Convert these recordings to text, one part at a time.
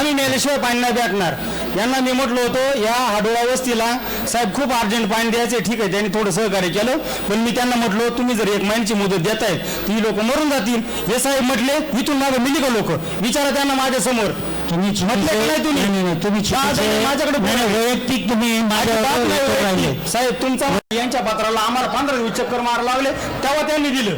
आम्ही नेल्याशिवाय पाणी नाही भेटणार यांना मी म्हटलं होतं या हाडोळा वस्तीला साहेब खूप अर्जंट पाणी द्यायचे ठीक आहे त्यांनी थोडं सहकार्य केलं. पण मी त्यांना म्हटलं तुम्ही जर एक महिन्याची मुदत देतायत तर ही लोक मरून जातील. हे साहेब म्हटले इथून मागे मिली का लोक विचारा त्यांना माझ्यासमोर. तुम्ही माझ्याकडे. वैयक्तिक तुम्ही. साहेब तुमचा यांच्या पत्राला आम्हाला पंधरा दिवस चक्कर मारा लागले तेव्हा त्यांनी दिलं.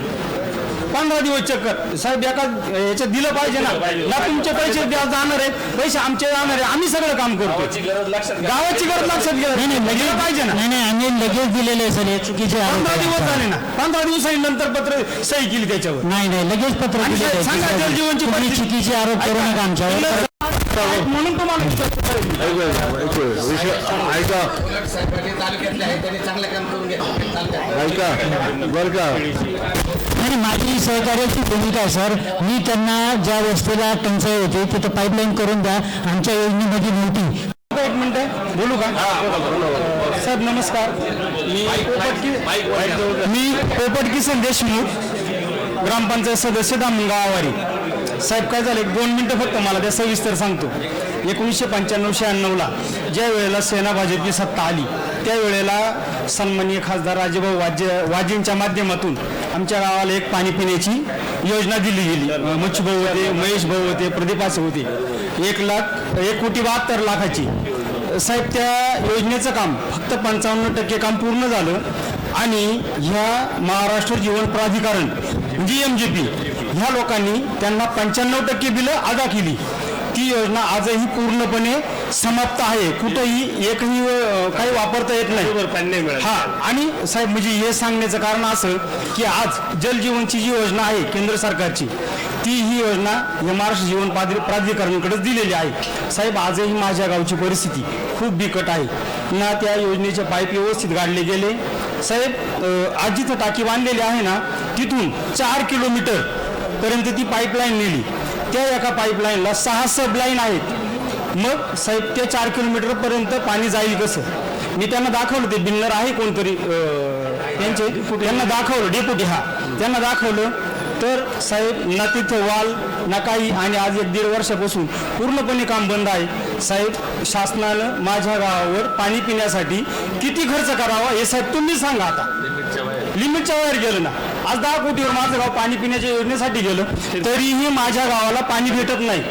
पंधरा दिवस चक्कर. साहेब एका याच्यात दिलं पाहिजे ना. ना तुमचे पैसे द्या जाणार आहेत पैसे आमचे जाणार आहे. आम्ही सगळं काम करतो गावाची गरज लक्षात घ्या. नाही पाहिजे ना. नाही नाही आम्ही लगेच दिलेले आहे सर. हे चुकीचे पंधरा आहे दिवस. झाले ना. पंधरा दिवसांनी नंतर पत्र सही केली त्याच्यावर. नाही नाही लगेच पत्र आणि दिलेलं आहे. सांगा जलजीवनची तुम्ही परिस्थिती. चुकीचे आरोप करू नका आमच्यावर. म्हणून तुम्हाला ऐका तालुक्यातले आहे त्यांनी चांगलं काम करून घेतलं ऐका बर का. आणि माझी सहकार्याची भूमिका आहे सर. मी त्यांना ज्या वस्तीला टंचाई होती तिथं पाईपलाईन करून द्या. आमच्या योजनेमध्ये नव्हती. एक मिनिट. बोलू का? साहेब नमस्कार. मी पोपट कि- मी पोपट किसन देशमुख ग्रामपंचायत सदस्य दामण गावावारी साहेब काय झालं दोन मिनिटं फक्त मला त्या सविस्तर सांगतो. एकोणीसशे पंच्याण्णव शहाण्णवला ज्या वेळेला सेना भाजपची सत्ता आली त्यावेळेला सन्माननीय खासदार राजेभाऊ वाजे वाजेंच्या माध्यमातून आमच्या गावाला एक पाणी पिण्याची योजना दिली गेली. मच्छूभाऊ होते महेश भाऊ होते प्रदीपाचे होते. एक लाख एक कोटी बहात्तर लाखाची. साहेब त्या योजनेचं काम फक्त पंचावन्न टक्के काम पूर्ण झालं आणि ह्या महाराष्ट्र जीवन प्राधिकरण जी एम जी पी ह्या लोकांनी त्यांना पंच्याण्णव टक्के बिलं अदा केली. ती योजना आजही पूर्णपणे समाप्त आहे. कुठंही एकही काही वापरता येत नाही. हा आणि साहेब म्हणजे हे सांगण्याचं कारण असं की आज जलजीवनची जी योजना आहे केंद्र सरकारची ती ही योजना या महाराष्ट्र जीवन प्राधि प्राधिकरणाकडेच दिलेली आहे. साहेब आजही माझ्या गावची परिस्थिती खूप बिकट आहे. ना त्या योजनेचे पाईप व्यवस्थित गाडले गेले. साहेब आज जिथं टाकी बांधलेली आहे ना तिथून चार किलोमीटर पर्यंत ती पाईपलाईन नेली. त्या एका पाईपलाईनला सहा सब लाईन आहेत. मग साहेब ते चार किलोमीटर पर्यंत पाणी जाईल कसं? मी त्यांना दाखवलं ते बिल्नर आहे कोणतरी अं, त्यांचे. त्यांना दाखवलं डेपुटी हा. त्यांना दाखवलं. तर साहेब ना तिथं वाल ना काही आणि आज एक दीड वर्षापासून पूर्णपणे काम बंद आहे. साहेब शासनानं माझ्या गावावर पाणी पिण्यासाठी किती खर्च करावा हे साहेब तुम्ही सांगा आता. लिमिटच्या बाहेर गेलं ना. आज दहा कोटीवर माझं गाव पाणी पिण्याच्या योजनेसाठी गेलं तरीही माझ्या गावाला पाणी भेटत नाही.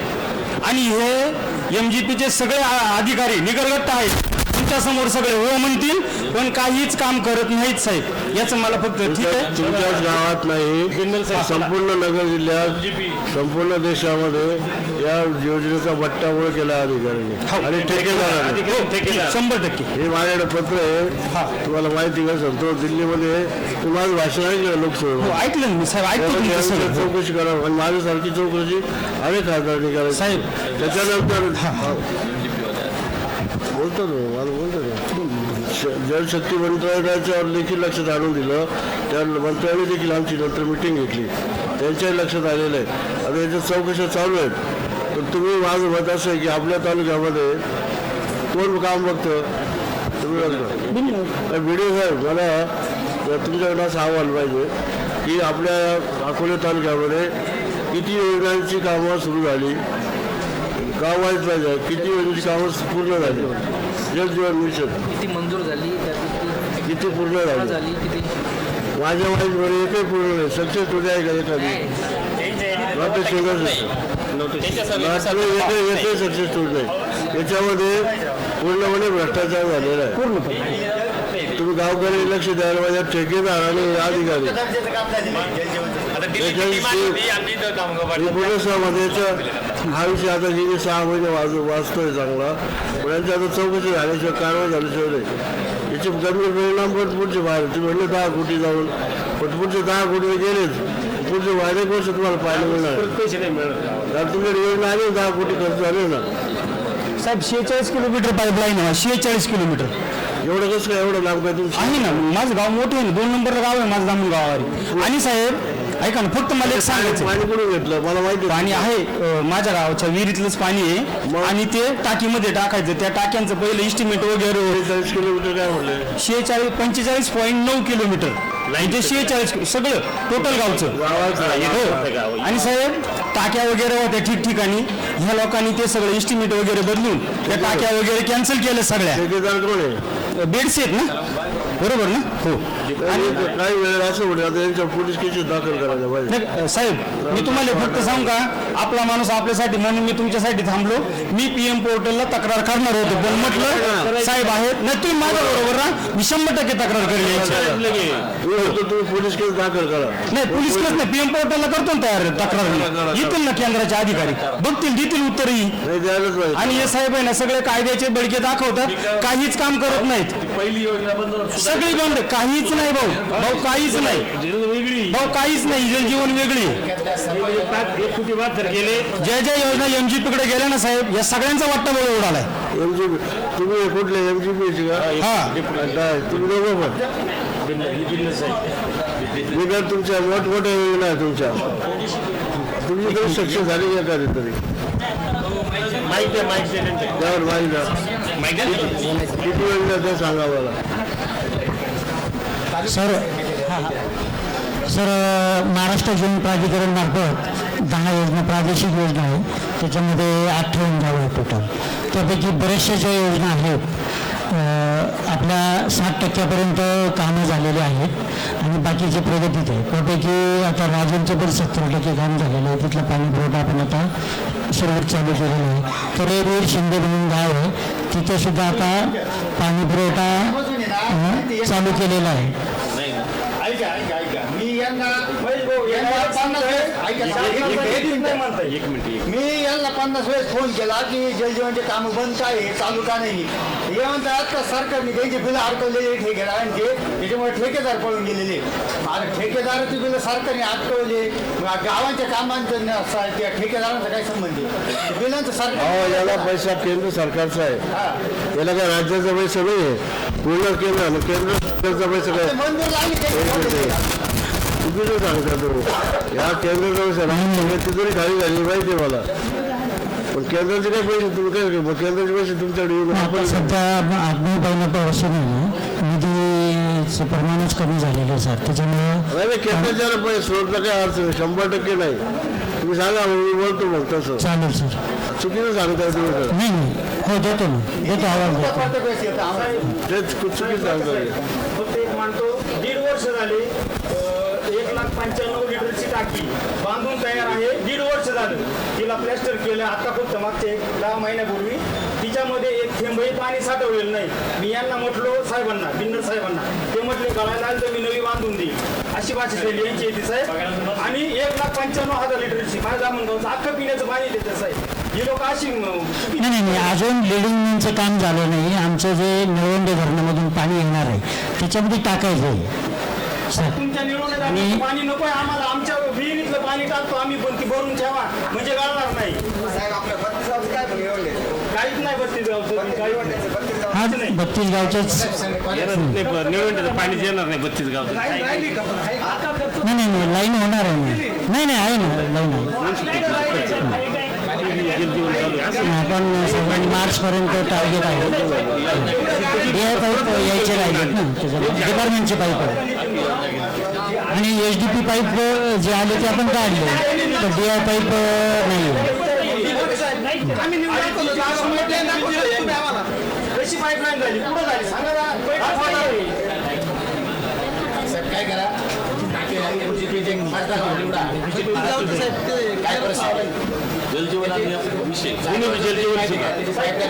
आणि हे एम जी पीचे सगळे आ- अधिकारी निगरगट्ट आहेत. तुमच्यासमोर सगळे हो म्हणतील पण काहीच काम करत नाहीत साहेब. याचं मला फक्त ठीक आहे. तुमच्याच गावात नाही संपूर्ण नगर जिल्ह्यात संपूर्ण देशामध्ये या योजनेचा बट्टाबोळ केला अधिकाऱ्यांनी. आणि ठेकेदारांनी. हो, शंभर टक्के. हे माझ्याकडे पत्र आहे. तुम्हाला माहिती का सांगतो दिल्लीमध्ये तुम्ही माझं भाषण ऐकलं हो लोकसभेवर ऐकलं ना मी साहेब सगळं. चौकशी करा. आणि माझ्यासारखी चौकशी अनेक खासदारांनी करायची. साहेब. त्याच्यानंतर बोलतो ना मला बोलतो ना श- जलशक्ती मंत्रालयाच्यावर देखील लक्षात आणून दिलं. त्या मंत्र्यांनी देखील आमची नंतर मिटिंग घेतली. त्यांच्याही लक्षात आलेलं आहे. आता याच्या चौकशा चालू आहेत. तर तुम्ही माझं मत असं आहे की आपल्या तालुक्यामध्ये कोण काम बघतं? तुम्ही बघता व्हिडिओ साहेब मला तुमच्याकडनं असं आव्हान पाहिजे की आपल्या अकोले तालुक्यामध्ये किती योजनांची कामं सुरू झाली? गाव वाईज पाहिजे किती योजनेची कामं पूर्ण झाली? जलजीवन मिशन किती मंजूर झाली? त्यापैकी किती पूर्ण झाली? झाली? किती माझ्या वाईजमध्ये एकही पूर्ण नाही. सक्सेस होते आहे का एखादी नॉट सिंगल सक्सेस होत नाही याच्यामध्ये पूर्णपणे भ्रष्टाचार झालेला आहे. पूर्णपणे तुम्ही गावकरी लक्ष द्यायला पाहिजे. ठेकेदार आणि अधिकारी पूर्णसभामध्ये हा विषय आता गेले सहा महिने वाज वाचतोय चांगला पण यांची आता चौकशी झाल्याशिवाय कारवाई झाल्याशिवाय नाही याचे गंभीर परिणाम पण पुढचे बाहेर तुम्ही म्हणले दहा कोटी जाऊन पण पुढचे दहा कोटी गेलेच. पुढचे बाहेर एक वर्ष तुम्हाला पाहायला मिळणार? पैसे नाही मिळणार. कारण तुमच्या योजना आली दहा कोटी खर्च झाले ना. साहेब शेहेचाळीस किलोमीटर पाईपलाईन आहे शेहेचाळीस किलोमीटर. एवढं कसं काय एवढं लांब काय तुमचं? आहे ना माझं गाव मोठं आहे ना दोन नंबरला गाव आहे माझं दामून गावावर आणि साहेब ऐका ना फक्त मला एक सांगायचं पाणी कुठून घेतलं? मला माहिती आहे. पाणी आहे अं, माझ्या गावाच्या विहिरीतलंच पाणी आहे. आणि ते टाकीमध्ये टाकायचं. त्या टाक्यांचं पहिलं इस्टिमेट वगैरे चाळीस किलोमीटर काय म्हणले? शेहेचाळीस पंचेचाळीस पॉईंट नऊ किलोमीटर. म्हणजे शेहेचाळीस सगळं टोटल गावचं. गावाचं हो. आणि साहेब टाक्या वगैरे होत्या ठिकठिकाणी. ह्या लोकांनी ते सगळं इस्टिमेट वगैरे बदलून त्या टाक्या वगैरे कॅन्सल केल्या सगळ्या. ठेकेदार कोण आहे? बेड्स आहेत ना? बरोबर ना? हो. आणि काही वेळेला असं आता यांच्या पोलीस केसेस दाखल करायला पाहिजे. नाही, साहेब मी तुम्हाला फक्त सांगू का? आपला माणूस आपल्यासाठी म्हणून मी तुमच्यासाठी थांबलो. मी पीएम पोर्टलला तक्रार करणार होतो. पण म्हटलं साहेब आहेत. नाही तुम्ही माझ्या बरोबर ना मी शंभर टक्के तक्रार करेल याची. मी म्हणतो तुम्ही पोलीस केस दाखल करा. नाही पोलीस केस नाही. पीएम पोर्टलला करतो ना तयार तक्रार येतील ना केंद्राचे अधिकारी. बघतील देतील उत्तरही. नाही द्यायलाच पाहिजे. आणि हे साहेब आहे ना सगळे कायद्याचे बडके दाखवतात. काहीच काम करत नाहीत. पहिली योजना बंद सगळी बंद. काहीच नाही भाऊ. भाऊ काहीच नाही. वेगळी भाऊ काहीच नाही. जलजीवन वेगळी. एक कोटी बहात्तर गेले ज्या ज्या योजना एमजीपी कडे गेल्या ना साहेब? या सगळ्यांचा वाटतं बळ उडालाय. एमजीबी तुम्ही कुठले? का? हा. काय तुम्ही दोघं पण. मी काय तुमच्या मोठमोठ्या योजना आहे तुमच्या? तुमची तरी सक्सेस झाली का माहिती आहे माहिती आहे. त्यावर माहिती किती योजना ते सांगा मला. सर सर महाराष्ट्र जीवन प्राधिकरणमार्फत दहा योजना प्रादेशिक योजना आहे. त्याच्यामध्ये अठ्ठावन्न गाव आहे टोटल त्यापैकी बऱ्याचशा ज्या योजना आहेत आपल्या साठ टक्क्यापर्यंत कामं झालेली आहेत आणि बाकीचे प्रगतीत आहे त्यापैकी आता राजनचं पण सत्तर टक्के काम झालेलं आहे. तिथला पाणी पुरवठा आपण आता सुरुवात चालू केलेला आहे. तर वीर शिंदे म्हणून गाव आहे तिथे सुद्धा आता पाणी पुरवठा चालू केलेला आहे. यांना पन्नास वेळेस मी यांना पन्नास वेळेस फोन केला की जलजीवनचे काम बंद काय चालू का नाही? हे म्हणतात का सरकारने त्यांची बिलं अडकवलेली ठेकेदारांचे त्याच्यामुळे ठेकेदार पळून गेलेले आणि ठेकेदाराची बिलं सरकारने अडकवले गावांच्या कामांचं त्या ठेकेदारांचा काय संबंध आहे? बिलांचं सरकार याला पैसा केंद्र सरकारचा आहे. याला काय राज्याचा पैसा नाही आहे? पूर्ण केंद्र केंद्र सरकारचा पैसा काय? मंजूर लागली चुकीचं सांगता तुम्ही या केंद्राचा पैसा नाही ती तरी खाली झाली माहिती आहे मला. पण केंद्राचे काय पैसे तुम्ही काय मग केंद्राचे पैसे तुमच्याकडे येऊन आपण सध्या आत्मीय पहिल्यापासून आहे. ना निधीचं प्रमाणच कमी झालेलं आहे सर. त्याच्यामुळे नाही नाही केंद्राच्या पैसे सोडलं काय अर्थ नाही. शंभर टक्के नाही. तुम्ही सांगा मग मी बोलतो मग तसं. चालेल सर. चुकीचं सांगताय तुम्ही सर नाही नाही. हो देतो ना. देतो आवाज देतो. तेच चुकीचं सांगताय. फक्त एक मानतो दीड वर्ष झाले पंच्याण्णव लिटरची टाकी बांधून तयार आहे. दीड वर्ष झालं. तिला प्लॅस्टर केलं. आता फक्त मागच्या एक दहा महिन्यापूर्वी. तिच्यामध्ये एक थेंबही पाणी साठवलेलं नाही. मी यांना म्हटलो साहेबांना बिन्नर साहेबांना. ते म्हटले गळायला तर मी नवी बांधून देईल अशी भाषा शैली यांची येते साहेब. आणि एक लाख पंच्याण्णव हजार लिटरची माझ्या जामणगावचं अख्खं पिण्याचं पाणी देतं साहेब. ही लोक अशी नाही नाही अजून लिडिंगचं काम झालं नाही. आमचं जे निळवंडे धरणामधून पाणी येणार आहे त्याच्यामध्ये टाकायचं आहे. तुमच्या निवडणुकीत पाणी नको आहे आम्हाला आमच्या विहिरीतलं पाणी टाकतो आम्ही पण ती भरून ठेवा म्हणजे गळणार नाही. साहेब आपल्या बत्तीस गावचं काय पण एवढे काहीच नाही बत्तीस गावचं काही बत्तीस गाव बत्तीस गावच्याच निवडणुकीचं पाणी येणार नाही बत्तीस गावचं. नाही नाही नाही लाईन होणार आहे. ना नाही नाही आहे ना लाईन आहे. आपण सगळ्यांनी मार्चपर्यंत टार्गेट आहे. यायचे राहिलेत ना डिपार्टमेंटचे पाईप आणि एच डी पी पाईप जे आले ते आपण काढले. तर डी आय पाईप नाही. काय करा? निवडा. काय परिस्थिती जलजीवन आणि विषय साहेब काय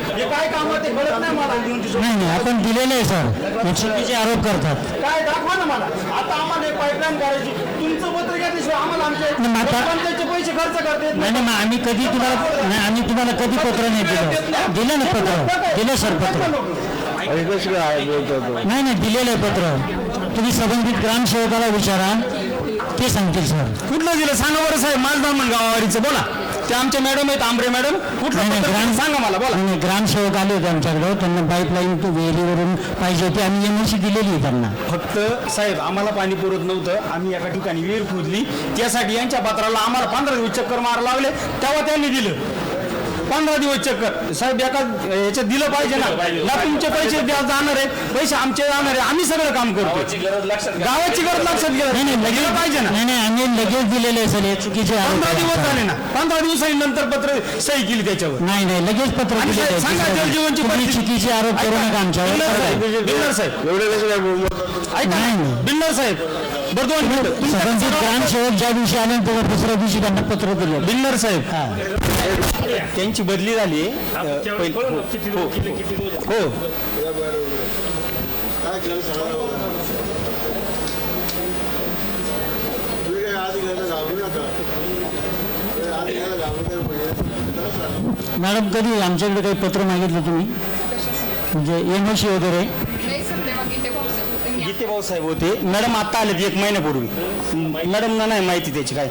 नाही मला. नाही नाही आपण दिलेलं आहे सर. चुकीचे आरोप करतात. काय दाखवा ना मला. आता आम्हाला एक पाईपलाईन करायची. तुमचं पत्र घेतल्याशिवाय आम्हाला आमचे पैसे खर्च करता नाही नाही मग आम्ही कधी तुम्हाला नाही आम्ही तुम्हाला कधी पत्र नाही दिलं? दिलं ना पत्र? दिलं सर पत्र. नाही नाही दिलेलं आहे पत्र. तुम्ही संबंधित ग्रामसेवकाला विचारा. ते सांगतील सर. कुठलं दिलं? सांगा बरं साहेब. माझं दामण गावावारीचं बोला. ते आमचे मॅडम आहेत आंबरे मॅडम. कुठलं? नाही, पत्र ग्राम- सांगा मला बोला. आणि ग्रामसेवक आले होते आमच्याकडे. त्यांना पाईपलाईन विहिरीवरून पाहिजे होती आम्ही एम दिलेली आहे त्यांना. फक्त साहेब आम्हाला पाणी पुरत नव्हतं. आम्ही एका ठिकाणी विहीर खोदली. त्यासाठी यांच्या पत्राला आम्हाला पंधरा दिवस चक्कर मारायला लागले. तेव्हा त्यांनी दिलं. पंधरा दिवस चक्कर साहेब एका याच्यात दिलं पाहिजे ना. ना तुमचे पैसे द्या जाणार आहे. पैसे आमचे जाणार आहे. आम्ही सगळं काम करतो गावाची गरज लक्षात घ्या. गावाची गरज लक्षात घ्या. नाही नाही दिलं लगेच पाहिजे ना. नाही नाही आम्ही लगेच दिलेले आहे सर. हे चुकीचे आरोप पंधरा. दिवस झाले ना. पंधरा दिवसांनी नंतर पत्र सही केली त्याच्यावर. नाही नाही लगेच पत्र आणि दिलेलं आहे. सांगा जलजीवनची तुम्ही परिस्थिती. चुकीचे आरोप करू नका आमच्यावर. बिल्डर साहेब. बिल्डर साहेब. एवढे कसं काय बोलतात? ऐका नाही, ना, नाही. बिल्डर साहेब बरं दोन मिनिटं. संबंधित ग्रामसेवक ज्या दिवशी आले त्याच्या दुसऱ्या दिवशी त्यांना पत्र दिलं. बिल्डर साहेब. हा. त्यांची बदली झाली. पहिल- दिवस हो. म्हणजे मॅडम कधी आमच्याकडे काही पत्र मागितलं तुम्ही? म्हणजे एम सी वगैरे नाही सर तेव्हा गीते भाऊ सर होते मी गीते भाऊ साहेब होते. मॅडम आता आलेत एक महिन्यापूर्वी मॅडमना नाही माहिती त्याची काय.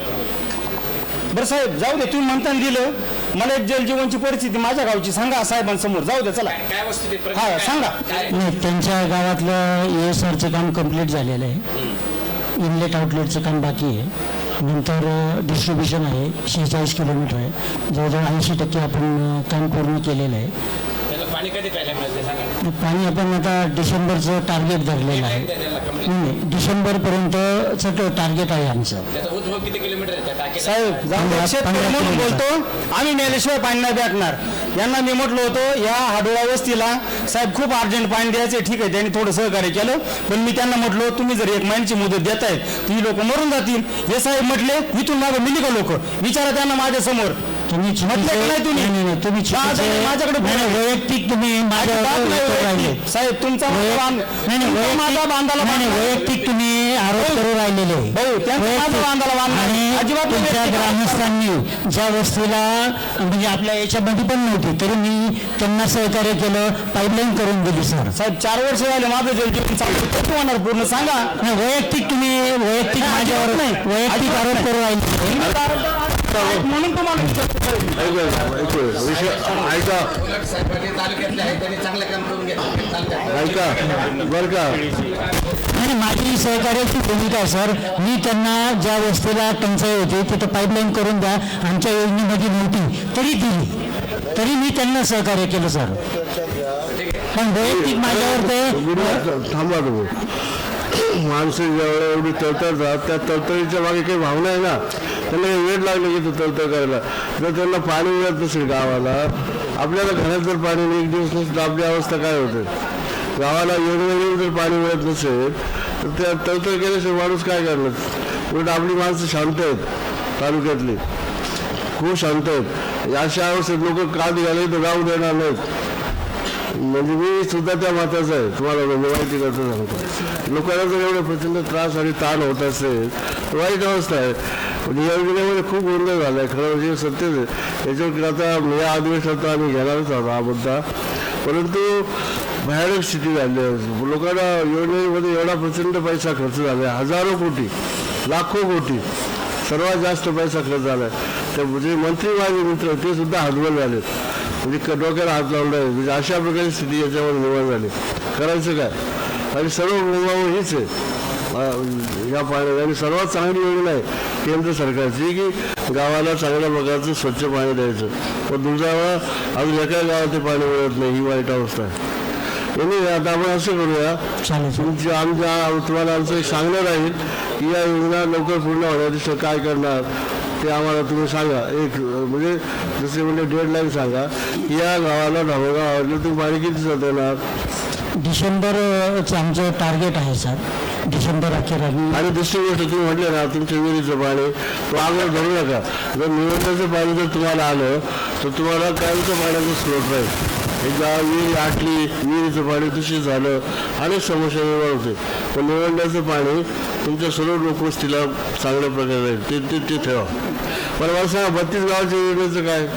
बरं साहेब जाऊ दे तुम्ही म्हणताना दिलं. मला एक जलजीवनची परिस्थिती माझ्या गावची सांगा साहेबांसमोर. जाऊ दे चला. काय वस्तू ते हा सांगा. नाही त्यांच्या गावातलं ए एस आरचं काम कंप्लीट झालेलं आहे. इनलेट आउटलेटचं काम बाकी आहे. नंतर डिस्ट्रीब्युशन आहे. शेहेचाळीस किलोमीटर आहे. जवळजवळ ऐंशी टक्के आपण काम पूर्ण केलेलं आहे. पाणी कधी प्यायला मिळते सांगा ना. पाणी आपण आता डिसेंबरचं टार्गेट धरलेलं आहे. नाही डिसेंबरपर्यंतचं टार्गेट आहे आमचं त्याचा उद्भव किती किलोमीटर आहे त्या टाकीचा? साहेब जाऊ दे. पंधरा- शेतकरी पंधरा म्हणून किलोमीटर. बोलतो आम्ही नेल्याशिवाय पाणी नाही भेटणार यांना मी म्हटलं होतं या हाडोळा वस्तीला साहेब खूप अर्जंट पाणी द्यायचे ठीक आहे त्यांनी थोडं सहकार्य केलं पण मी त्यांना म्हटलं तुम्ही जर एक महिन्याची मुदत देतायत तर ही लोक मरून जातील हे साहेब म्हटले इथून मागं मिली का लोक विचारा त्यांना माझ्यासमोर तुम्ही तुम्ही? माझ्याकडे. वैयक्तिक तुम्ही. साहेब तुमचा माझा बांधाला. वैयक्तिक तुम्ही आरोप करू राहिलेले अजिबात. ग्रामस्थांनी ज्या वस्तीला म्हणजे आपल्या याच्यामध्ये पण नव्हती तरी मी त्यांना सहकार्य केलं पाईपलाईन करून दिली सर साहेब चार वर्ष झाले माझं. कधी होणार पूर्ण सांगा नाही, वैयक्तिक तुम्ही वैयक्तिक माझ्यावर नाही. वैयक्तिक आरोप. करू राहिले म्हणून तुम्हाला. ऐका ऐकू बरं का. आणि माझी सहकार्याची भूमिका सर मी त्यांना ज्या वस्तीला टंचाई होती तिथं पाईपलाईन करून द्या आमच्या योजनेमध्ये नव्हती तरी दिली. तरी मी त्यांना सहकार्य केलं सर. पण वैयक्तिक माझ्यावर ते थांबा तुम्ही. माणसं ज्यावेळेला एवढी तळतळतात त्या तळतळीच्या मागे काही भावना आहे ना? त्यांना वेळ लागलं की ते करायला. जर त्यांना पाणी मिळत नसेल गावाला आपल्याला घरात जर पाणी एक दिवस नसेल तर आपली अवस्था काय होते? गावाला योजनेने जर पाणी मिळत नसेल तर त्या तळतळ केल्याशिवाय माणूस काय करणार? उलट आपली माणसं शांत आहेत तालुक्यातली. खूप शांत आहेत. अशा अवस्थेत लोक का निघाले तर गाव देणार नाहीत. म्हणजे मी सुद्धा त्या मताचा आहे. तुम्हाला म्हणजे माहिती करता सांगतो. लोकांना जर एवढा प्रचंड त्रास आणि ताण होत असेल तर वाईट अवस्था आहे. म्हणजे या योजनेमध्ये खूप गोंधळ झाला आहे खरं म्हणजे सत्यच आहे. याच्यावर आता या अधिवेशनात आम्ही घेणारच आहोत हा मुद्दा. परंतु भयानक स्थिती झाली आहे. लोकांना योजनेमध्ये एवढा प्रचंड पैसा खर्च झाला आहे हजारो कोटी लाखो कोटी सर्वात जास्त पैसा खर्च झाला आहे तर म्हणजे मंत्री माझे मित्र ते सुद्धा हतबल झाले म्हणजे क- डोक्याला हात लावला आहे म्हणजे अशा प्रकारची स्थिती याच्यावर निर्माण झाली. करायचं काय? आणि सर्व बोलणावं हीच आहे. या पाण्यात आणि सर्वात चांगली योजना आहे. केंद्र सरकारची की गावाला चांगल्या प्रकारचं स्वच्छ पाणी द्यायचं. पण दुर्दैवा अजून एका गावात ते पाणी मिळत नाही ही वाईट अवस्था आहे. नाही आता आपण असं करूया तुमची आमच्या तुम्हाला आमचं एक सांगणं राहील की या योजना लवकर पूर्ण होण्यासाठी काय करणार ते आम्हाला तुम्ही सांगा. एक म्हणजे जसे म्हणजे डेडलाईन सांगा की या गावाला ढाबोगाव आवडलं तुम्ही पाणी किती दिवसात येणार? डिसेंबरचं आमचं टार्गेट आहे सर. डिसेंबर अखेर आणि दुसरी गोष्ट तुम्ही म्हटले ना तुमच्या विहिरीचं पाणी तो आग्रह धरू नका. जर निवडण्याचं पाणी जर तुम्हाला आलं तर तुम्हाला कायमचं पाण्याचा स्रोत राहील एकदा विहीर आटली विहिरीचं पाणी दूषित झालं अनेक समस्या निर्माण होते. पण निवडण्याचं पाणी तुमच्या सर्व लोकवस्तीला चांगल्या प्रकारे राहील ते ते ते ठेवा. पण मला सांगा बत्तीस गावाच्या योजनेचं काय?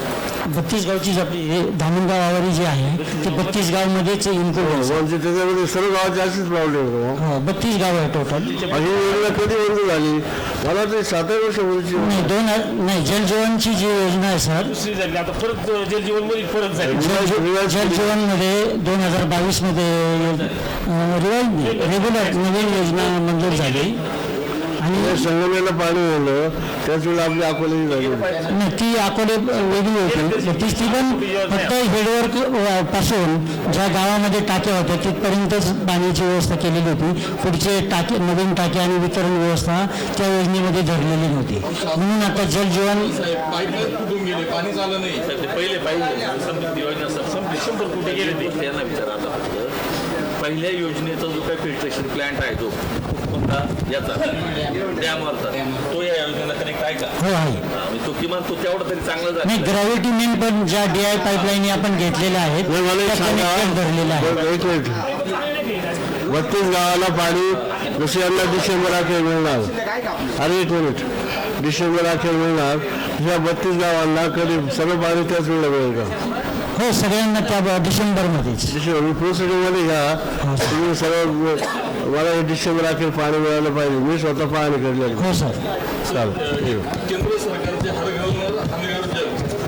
बत्तीस गावची जी आपली हे धामणगाव आवारी जी आहे ते बत्तीस गावमध्येच इन्क्लूड आहे. म्हणजे त्याच्यामध्ये सर्व गावात जास्तच प्रॉब्लेम होतो हो बत्तीस गाव आहे टोटल आणि ही योजना कधी मंजूर झाली? मला ते सात आठ वर्ष पूर्वीची नाही दोन नाही जलजीवनची जी योजना आहे सर दुसरी झाली. आता परत जलजीवनमध्ये परत झाली. जल जलजीवनमध्ये दोन हजार बावीसमध्ये रिवाईज रेग्युलर नवीन योजना मंजूर झाली. आणि संगमेला पाणी आलं त्याच वेळेला आपली अकोलाही झाली नाही, ती अकोले वेगळी होती. तीच ती पण फक्त हेडवर्क अ, पासून ज्या गावामध्ये टाक्या होत्या तिथपर्यंतच पाण्याची व्यवस्था केलेली होती. पुढचे टाके नवीन टाके आणि वितरण व्यवस्था त्या योजनेमध्ये धरलेली नव्हती. म्हणून आता जलजीवन पाईपलाईन फुटून गेले पाणी झालं नाही. ते पहिले पाहिजे. समृद्धी योजना संपली. शंभर कुठे गेले ते. त्यांना विचारा आता फक्त. पहिल्या योजनेचा जो काही फिल्ट्रेशन प्लांट आहे तो कोणता? याचा. डॅमवरचा तो या योजनेला कनेक्ट आहे का? हो आहे. हा, म्हणजे तो किमान तो तेवढा तरी चांगला नाही झाला ग्रॅव्हिटी मेन पण ज्या डी आय पाईपलाईन आपण घेतलेल्या आहेत एक मिनिट. बत्तीस गावाला पाणी जसे यांना डिसेंबर अखेर मिळणार. अरे एक मिनिट. डिसेंबर अखेर मिळणार. ह्या बत्तीस गावांना कधी सर्व पाणी त्याच वेळेला मिळेल का? हो सगळ्यांना त्या डिसेंबरमध्येच. डिसेंबर घ्या. तुम्ही सर्व मला डिसेंबर अखेर पाणी मिळालं पाहिजे. मी स्वतः पाहणी करलेली हो सर. चालेल. केंद्र सरकारचे जल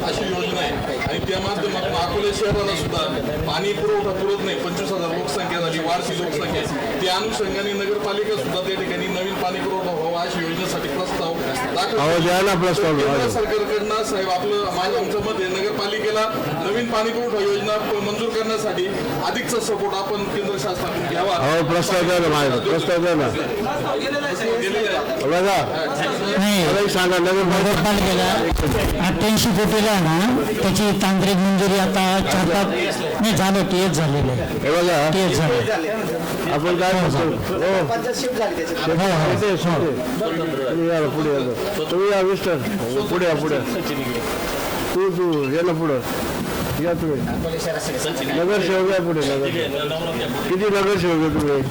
अशी योजना आहे. आणि त्या माध्यमातून अकोले शहराला सुद्धा पाणी पुरवठा पुरत नाही. पंचवीस हजार लोकसंख्या झाली वाढती लोकसंख्या त्या अनुषंगाने नगरपालिका सुद्धा त्या ठिकाणी नवीन पाणी पुरवठा व्हावा अशा योजनेसाठी प्रस्ताव द्या ना प्रस्ताव केंद्र सरकारकडनं साहेब आपलं माझं आमचं मत आहे नगरपालिकेला नवीन पाणी पुरवठा योजना मंजूर करण्यासाठी अधिकचा सपोर्ट आपण केंद्र शासनाकडून घ्यावा. अहो प्रस्ताव द्या ना माझ्या प्रस्ताव द्या ना. बघा. नाही सांगा नगर नगरपालिकेला अठ्ठ्याऐंशी कोटीला ना त्याची तांत्रिक मंजुरी आता चार पाच नाही झालं टी एच झालेलं. आहे हे बघा. टी एच झालं. आपण काय हो झाली त्याची हो. हो पुढे तुम्ही या मिस्टर. पुढे या पुढे. तू तू ये ना पुढं. या तुम्ही. नगरसेवक या पुढे नगर किती नगरसेवक आहे तुम्ही?